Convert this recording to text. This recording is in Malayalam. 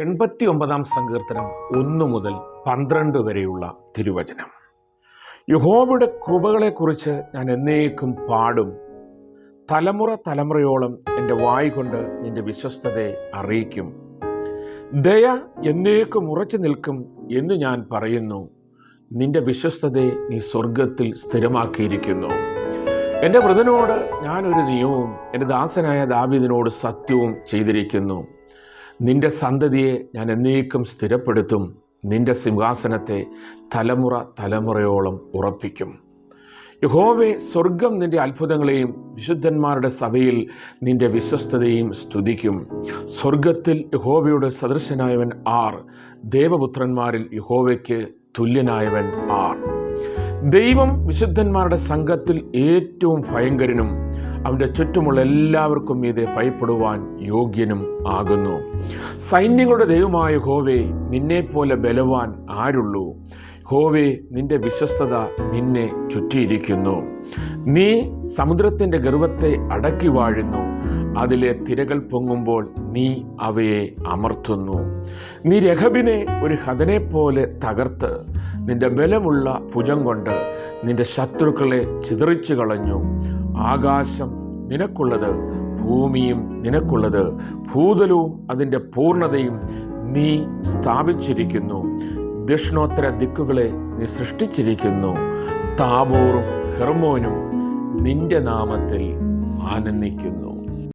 എൺപത്തി ഒമ്പതാം സങ്കീർത്തനം ഒന്ന് മുതൽ പന്ത്രണ്ട് വരെയുള്ള തിരുവചനം. യഹോവയുടെ കൃപകളെക്കുറിച്ച് ഞാൻ എന്നേക്കും പാടും. തലമുറ തലമുറയോളം എന്റെ വായി കൊണ്ട് നിന്റെ വിശ്വസ്തതയെ അറിയിക്കും. ദയ എന്നേക്കും ഉറച്ചു നിൽക്കും എന്ന് ഞാൻ പറയുന്നു. നിന്റെ വിശ്വസ്തതയെ നീ സ്വർഗത്തിൽ സ്ഥിരമാക്കിയിരിക്കുന്നു. എന്റെ വൃതനോട് ഞാനൊരു നിയമവും എന്റെ ദാസനായ ദാവീദിനോട് സത്യവും ചെയ്തിരിക്കുന്നു. നിന്റെ സന്തതിയെ ഞാൻ എന്നേക്കും സ്ഥിരപ്പെടുത്തും. നിന്റെ സിംഹാസനത്തെ തലമുറ തലമുറയോളം ഉറപ്പിക്കും. യഹോവെ സ്വർഗം നിന്റെ അത്ഭുതങ്ങളെയും വിശുദ്ധന്മാരുടെ സഭയിൽ നിന്റെ വിശ്വസ്തതയും സ്തുതിക്കും. സ്വർഗത്തിൽ യഹോവയുടെ സദൃശനായവൻ ആർ. ദേവപുത്രന്മാരിൽ യഹോവയ്ക്ക് തുല്യനായവൻ ആർ. ദൈവം വിശുദ്ധന്മാരുടെ സംഘത്തിൽ ഏറ്റവും ഭയങ്കരനും അവന്റെ ചുറ്റുമുള്ള എല്ലാവർക്കും മീതെ ഭയപ്പെടുവാൻ യോഗ്യനും ആകുന്നു. സൈന്യങ്ങളുടെ ദൈവമായ ഹോവേ നിന്നെപ്പോലെ ബലവാൻ ആരുള്ളൂ? ഹോവേ നിന്റെ വിശ്വസ്തത നിന്നെ ചുറ്റിയിരിക്കുന്നു. നീ സമുദ്രത്തിന്റെ ഗർവത്തെ അടക്കി വാഴുന്നു. അതിലെ തിരകൾ പൊങ്ങുമ്പോൾ നീ അവയെ അമർത്തുന്നു. നീ രഹബിനെ ഒരു ഹതനെ പോലെ തകർത്ത്. നിന്റെ ബലമുള്ള ഭുജം കൊണ്ട് നിന്റെ ശത്രുക്കളെ ചിതറിച്ചു കളഞ്ഞു. ആകാശം നിനക്കുള്ളത് ഭൂമിയും നിനക്കുള്ളത് ഭൂതലവും അതിന്റെ പൂർണതയും നീ സ്ഥാപിച്ചിരിക്കുന്നു. ദക്ഷിണോത്തര ദിക്കുകളെ നീ സൃഷ്ടിച്ചിരിക്കുന്നു. താബോറും ഹെർമോനും നിന്റെ നാമത്തിൽ ആനന്ദിക്കുന്നു.